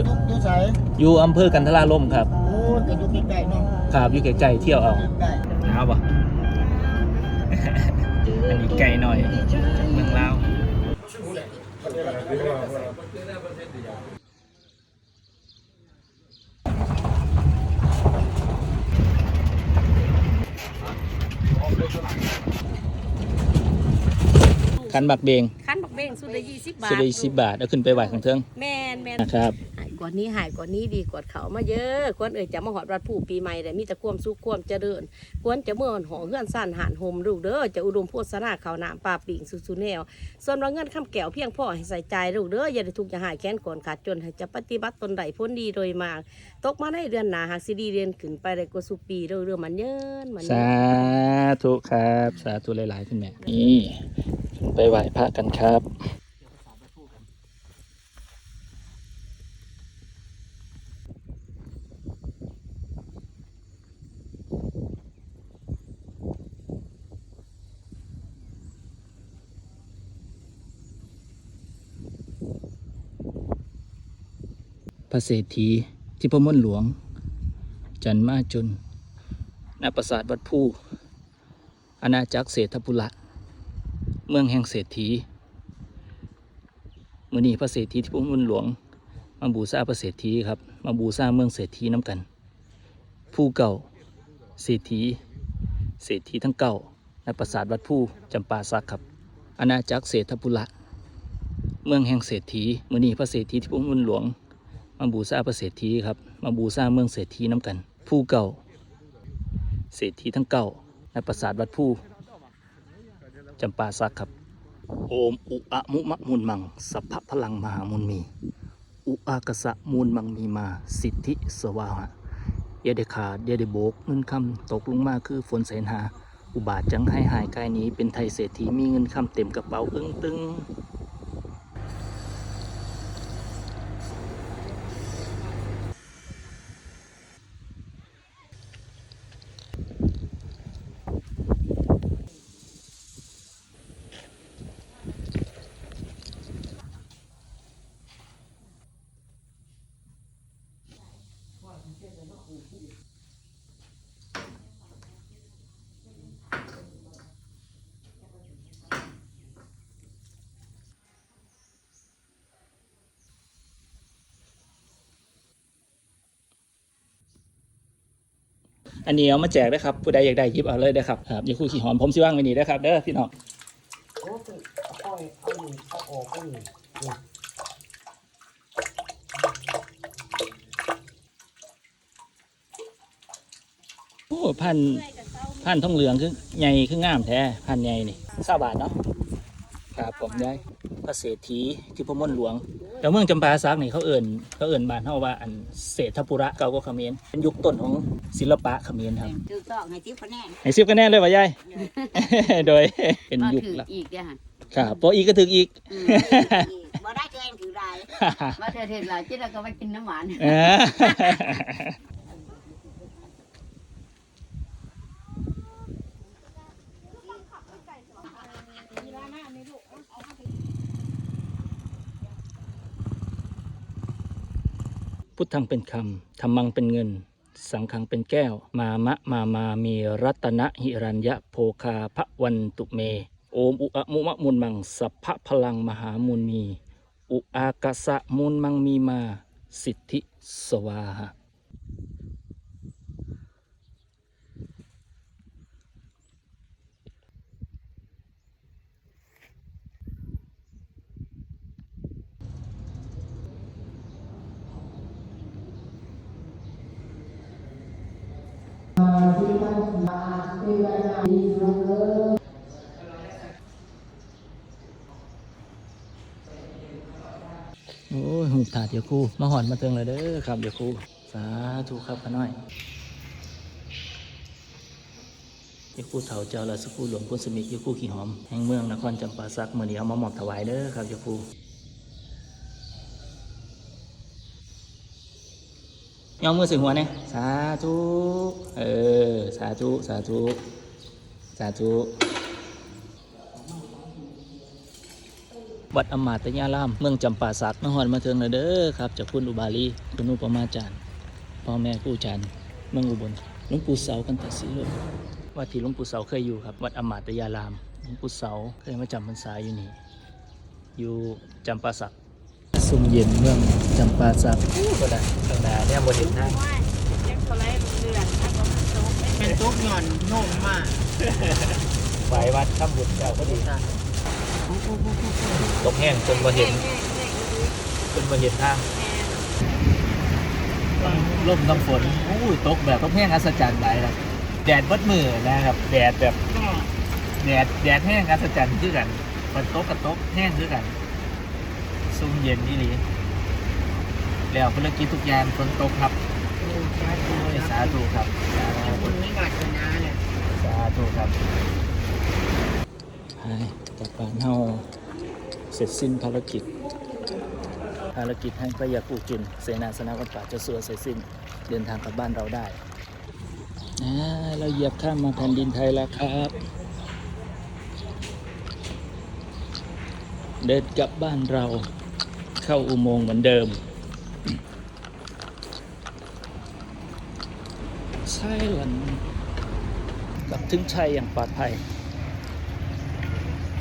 อยู่อยู่ไสอยู่อำเภอกันทราลมครับ โอ้ยก็อยู่ใกล้ๆเนาะครับอยู่ใกล้ๆเที่ยวเอาใกล้หนาวปะ อันนี้ไกลหน่อยจากเมืองลาวคันบักเบงคันบักเบ้งสุดละยี่สิบบาทสุดได้สิบบาทเอาขึ้นไปไหวข้างเทิง แมนแมนนะครับหาย กว่านี้หายกว่านี้ดีกว่าเขามาเยอะควรเอ่ยจะมาหอดวัดผู้ปีใหม่แต่มีแต่ความสุขความเจริญควรจะเมื่อหอเฮือนสั้นหานโฮมลูกเด้อจะอุดมโภชนาข้าวหนามปลาปิ่งสุสุแนว ส่วนว่าเงินคำแก้วเพียงพอให้ใส่ใจลูกเด้ออย่าได้ทุกข์อย่าหายแค้นก่อนขาดจนให้จะปฏิบัติตนใดพ้นดีโดยมากตกมาในเดือนหนาหากสิดีเรียนขึ้นไปได้กว่าสุปีเด้อเรื่องมันเยินมันสาธุครับ สาธุหลายๆคุณแม่นี่ไปไหว้พระกันครับ พระเศรษฐีที่พระมนหลวง จันมาจนณปราสาทวัดผู้อาณาจักรเศรษฐพุระเมืองแห่งเศรษฐีมือนี้พระเศรษฐีที่พระมุนหลวง มาบูชาพระเศรษฐีครับ มาบูชาเมืองเศรษฐีน้ำกัน ผู้เก่าเศรษฐีเศรษฐีทั้งเก่าณปราสาทวัดผู้จำปาสักครับอาณาจักรเศรษฐพุระเมืองแห่งเศรษฐีมือนี้พระเศรษฐีที่พระมุนหลวง มาบูชาพระเศรษฐีครับ มาบูชาเมืองเศรษฐีน้ำกัน ผู้เก่า เศรษฐีทั้งเก้าในปราสาทวัดผู้จำปาสักครับ โอมอุอะมุมะมุนมัง สัพพะพลังมหามุนมี อุอากสะมูลมังมีมา สิทธิสวาหะเยาได้ขาดเยาได้โบกเงินคำตกลงมาคือฝนแสนหา อุบาทจังให้หายกายนี้เป็นไทยเศรษฐีมีเงินคำเต็มกระเป๋าอึ้งตึง อันนี้เอามาแจกนะครับผู้ใดอยากได้หยิบเอาเลยนะครับครับอย่าคู่ขี้หอมผมสิว่างไว้นี่นะครับเด้อพี่น้องโอ้ยเอาเอานี่เอาออกเอานี่นี่โอ้พันพันทองเหลืองคือใหญ่คืองามแท้พันใหญ่นี่เศร้าบาทเนาะครับผมได้ ระเศรษฐีที่พระมนหลวงแล้วเมืองจำปาสักนี่เขาเอิ่นเขาเอิ่นบ้านเฮาว่าอันเศรษฐปุระเก่าก็เขมรเป็นยุคต้นของศิลปะเขมรครับถูกต้องให้ติ๊บคะแนนให้สิบคะแนนเลยว่ายายโดยเป็นมายุคถือละอีกเด้อฮะครับพออีกก็ถึงอีกบ่ได้เกินถือได้มาเถิดเถิดหลายจิตเราก็ไปกินน้ำหวาน พุทธังเป็นคำธรรมังเป็นเงิน สังฆังเป็นแก้ว มามะมามามีรัตนะหิรัญญะโภคาพระวันตุเม โอมอุอะมุมะมุนมังสัพพะพลังมหามุนีอุอากาสะมุนมังมีมา สิทธิสวาหะ โอ้ยหูถาดเดี๋ยวครูมาหอนมาเตืองเลยเด้อครับเดี๋ยวครูสาธุครับพะน้อยเดี๋ยวครูเถาเจ้าละสกครูหลวงพุนสมิทเดี๋ยวครูขี่หอมแห่งเมืองนครจำปาสักเมื่อนี้เอามาหมอบถวายเด้อครับเดี๋ยวค ยอมมือสึงหัวเนี่ยสาธุเออสาธุสาธุสาธุวัดอมาตยาราม เมืองจำปาสักนครมาเทิงนะเด้อครับจากคุณอุบาลีคุณอุปมาจารย์พ่อแม่ครู่อาจารย์เมืองอุบลหลวงปู่เสากันตสีลมวัดที่หลวงปู่เสาเคยอยู่ครับ วัดอมาตยารามหลวงปู่เสาเคยมาจำพรรษาอยู่นี่อยู่จำปาสักซุ่มเย็นเมือง จำปาสักก็ได้ข้างหน้าเนี่ยบนเห็นทางเป็นตุ๊กหย่อนโน่มมากไหววัดข้ามบุญเจ้าก็ดีตกแห้งจนมาเห็นจนมาเห็นทางร่มน้ำฝนโอ้ยตกแบบตกแห้งอัศจรรย์หลายครับแดดเบดมือนะครับ แดดแบบแดดแดดแห้งอัศจรรย์คือกันฝนตกกับตกแห้งคือกันซุ่มเย็นนี่หลี แล้วภารกิจทุกอย่างฝนตกครับโอ้ยสาธุครับสาธุคนไม่กัดชนะเนี่ยสาธุครับให้จากการเฮาเสร็จสิ้นภารกิจ ภารกิจให้พระยากูจุนเสนาสนะวัดป่าเจะสัวเสร็จสิ้น เดินทางกลับบ้านเราได้อ่าเราเหยียบข้ามมาแผ่นดินไทยแล้วครับ เดินกลับบ้านเราเข้าอุโมงค์เหมือนเดิม ใช่หลันกลับถึงชัยอย่างปลอดภัย